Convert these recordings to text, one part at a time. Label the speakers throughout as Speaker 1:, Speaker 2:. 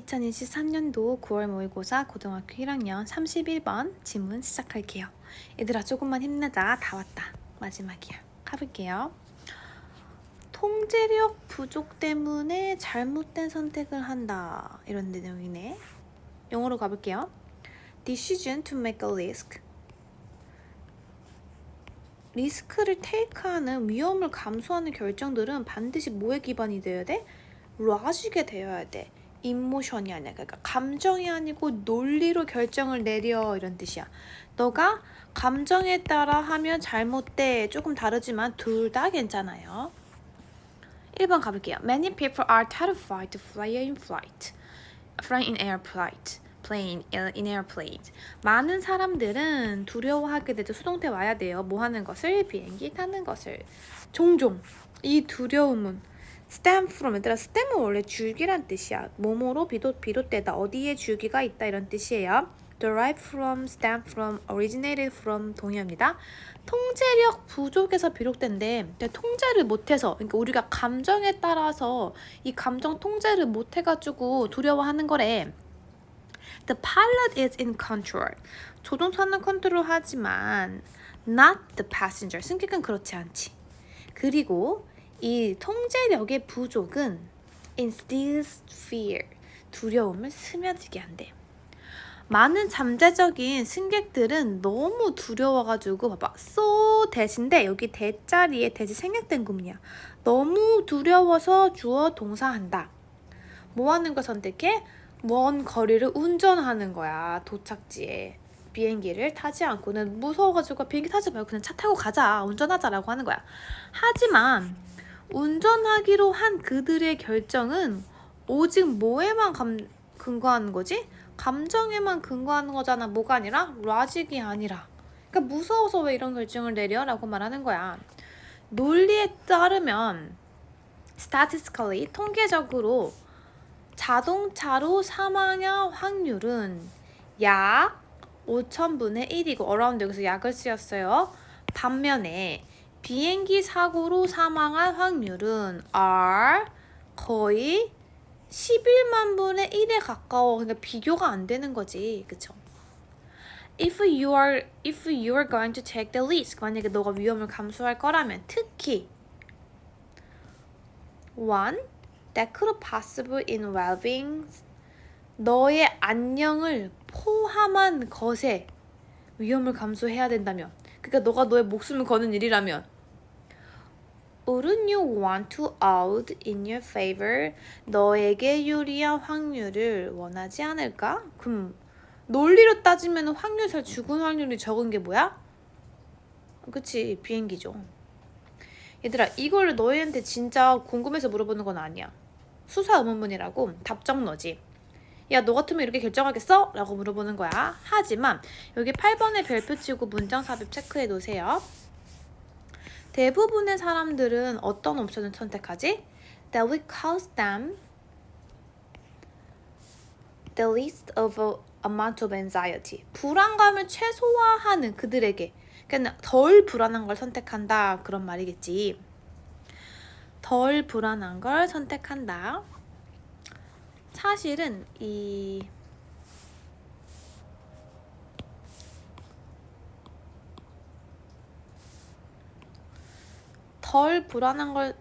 Speaker 1: 2023년도 9월 모의고사 고등학교 1학년 31번 지문 시작할게요. 얘들아 조금만 힘내자. 다 왔다. 마지막이야. 가볼게요. 통제력 부족 때문에 잘못된 선택을 한다. 이런 내용이네. 영어로 가볼게요. Decision to make a risk. 리스크를 테이크하는 위험을 감수하는 결정들은 반드시 뭐에 기반이 되어야 돼? 로직에 되어야 돼. 이모션이 아니야. 그러니까 감정이 아니고 논리로 결정을 내려 이런 뜻이야. 너가 감정에 따라 하면 잘못돼. 조금 다르지만 둘 다 괜찮아요. 1번 가볼게요. Many people are terrified to fly in flight. Fly in air flight. plane in airplane. 많은 사람들은 두려워하게 되죠. 수동태 와야 돼요. 뭐 하는 것을 비행기 타는 것을. 종종 이 두려움은 stem from 얘들아 stem은 원래 줄기란 뜻이야. 뭐뭐로 비롯 비롯되다 어디에 줄기가 있다 이런 뜻이에요. derive from, stem from, originated from 동의어입니다. 통제력 부족에서 비롯된데 통제를 못해서 그러니까 우리가 감정에 따라서 이 감정 통제를 못해가지고 두려워하는 거래. The pilot is in control. 조종사는 컨트롤하지만 not the passenger. 승객은 그렇지 않지. 그리고 이 통제력의 부족은 instills fear. 두려움을 스며들게 한대. 많은 잠재적인 승객들은 너무 두려워가지고 봐봐 so 대신데 여기 대자리에 대지 생략된 구문이야 너무 두려워서 주어 동사한다 뭐 하는 거 선택해? 먼 거리를 운전하는 거야 도착지에 비행기를 타지 않고는 무서워가지고 비행기 타지 말고 그냥 차 타고 가자 운전하자라고 하는 거야 하지만 운전하기로 한 그들의 결정은 오직 뭐에만 감, 근거하는 거지? 감정에만 근거하는 거잖아. 뭐가 아니라 로직이 아니라. 그러니까 무서워서 왜 이런 결정을 내려라고 말하는 거야. 논리에 따르면 statistically 통계적으로 자동차로 사망할 확률은 약 5천분의 1이고 around 여기서 약을 쓰였어요. 반면에 비행기 사고로 사망할 확률은 are 거의 11만 분의 1에 가까워. 그러니까 비교가 안 되는 거지. 그쵸? If you are if you are going to take the risk 만약에 너가 위험을 감수할 거라면 특히 one that could possible involving 너의 안녕을 포함한 것에 위험을 감수해야 된다면 그러니까 너가 너의 목숨을 거는 일이라면 Wouldn't you want to out in your favor? 너에게 유리한 확률을 원하지 않을까? 그럼 논리로 따지면 확률 잘 죽은 확률이 적은 게 뭐야? 그치 비행기죠. 얘들아 이걸 너희한테 진짜 궁금해서 물어보는 건 아니야. 수사 의문문이라고 답정 너지. 야, 너 같으면 이렇게 결정하겠어? 라고 물어보는 거야. 하지만 여기 8번에 별표 치고 문장 삽입 체크해 놓으세요. 대부분의 사람들은 어떤 옵션을 선택하지? That will cause them the least of a amount of anxiety. 불안감을 최소화하는 그들에게 그러니까 덜 불안한 걸 선택한다 그런 말이겠지. 덜 불안한 걸 선택한다. 사실은 이 덜 불안한 걸,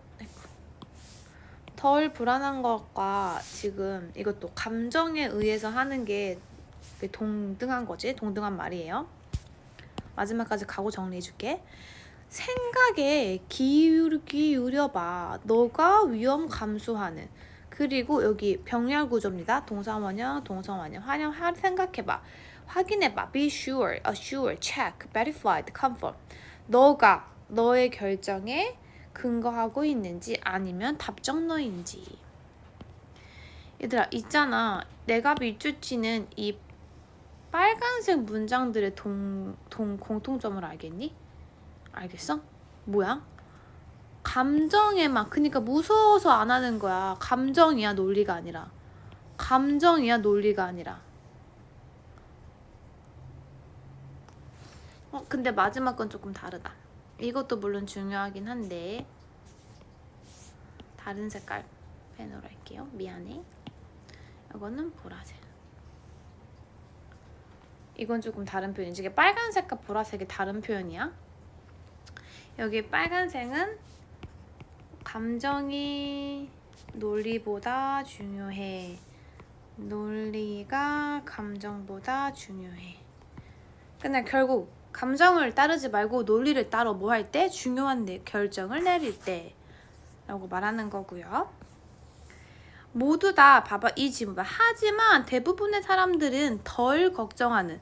Speaker 1: 덜 불안한 것과 지금 이것도 감정에 의해서 하는 게 동등한 거지. 동등한 말이에요. 마지막까지 가고 정리해줄게. 생각에 기울, 기울여봐. 너가 위험 감수하는. 그리고 여기 병렬 구조입니다. 동사원형, 동사원형. 환영, 생각해봐. 확인해봐. Be sure, assure, check, verified, confirm. 너가 너의 결정에 근거하고 있는지 아니면 답정너인지. 얘들아 있잖아. 내가 밀주치는 이 빨간색 문장들의 동, 동 공통점을 알겠니? 알겠어? 뭐야? 감정에만 그러니까 무서워서 안 하는 거야. 감정이야 논리가 아니라. 감정이야 논리가 아니라. 어 근데 마지막 건 조금 다르다. 이것도 물론 중요하긴 한데 다른 색깔 펜으로 할게요. 미안해. 이거는 보라색. 이건 조금 다른 표현이지. 이게 빨간색과 보라색이 다른 표현이야. 여기 빨간색은 감정이 논리보다 중요해. 논리가 감정보다 중요해. 근데 결국 감정을 따르지 말고 논리를 따라 뭐할 때 중요한 내- 결정을 내릴 때 라고 말하는 거고요. 모두 다 봐봐 이 질문 봐. 하지만 대부분의 사람들은 덜 걱정하는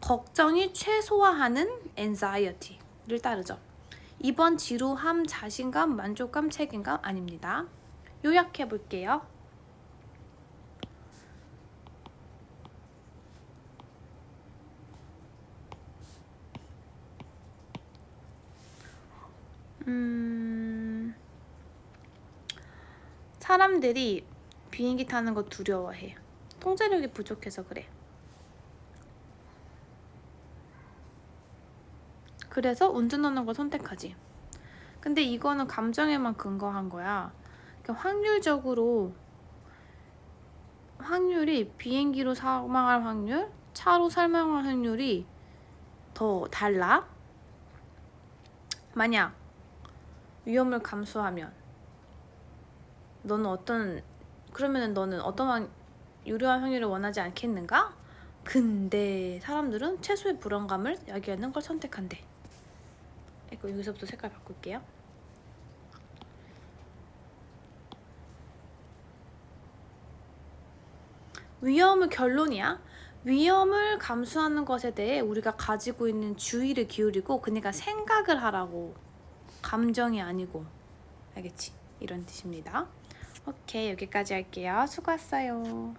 Speaker 1: 걱정이 최소화하는 anxiety를 따르죠. 이번 지루함, 자신감, 만족감, 책임감 아닙니다. 요약해 볼게요. 음, 사람들이 비행기 타는 거 두려워해. 통제력이 부족해서 그래. 그래서 운전하는 걸 선택하지. 근데 이거는 감정에만 근거한 거야. 그러니까 확률적으로 확률이 비행기로 사망할 확률, 차로 사망할 확률이 더 달라. 만약 위험을 감수하면 너는 어떤 그러면은 너는 확- 유리한 확률을 원하지 않겠는가? 근데 사람들은 최소의 불안감을 야기하는 걸 선택한대. 이거 여기서부터 색깔 바꿀게요. 위험은 결론이야. 위험을 감수하는 것에 대해 우리가 가지고 있는 주의를 기울이고 그러니까 생각을 하라고 감정이 아니고 알겠지? 이런 뜻입니다. 오케이 여기까지 할게요. 수고했어요.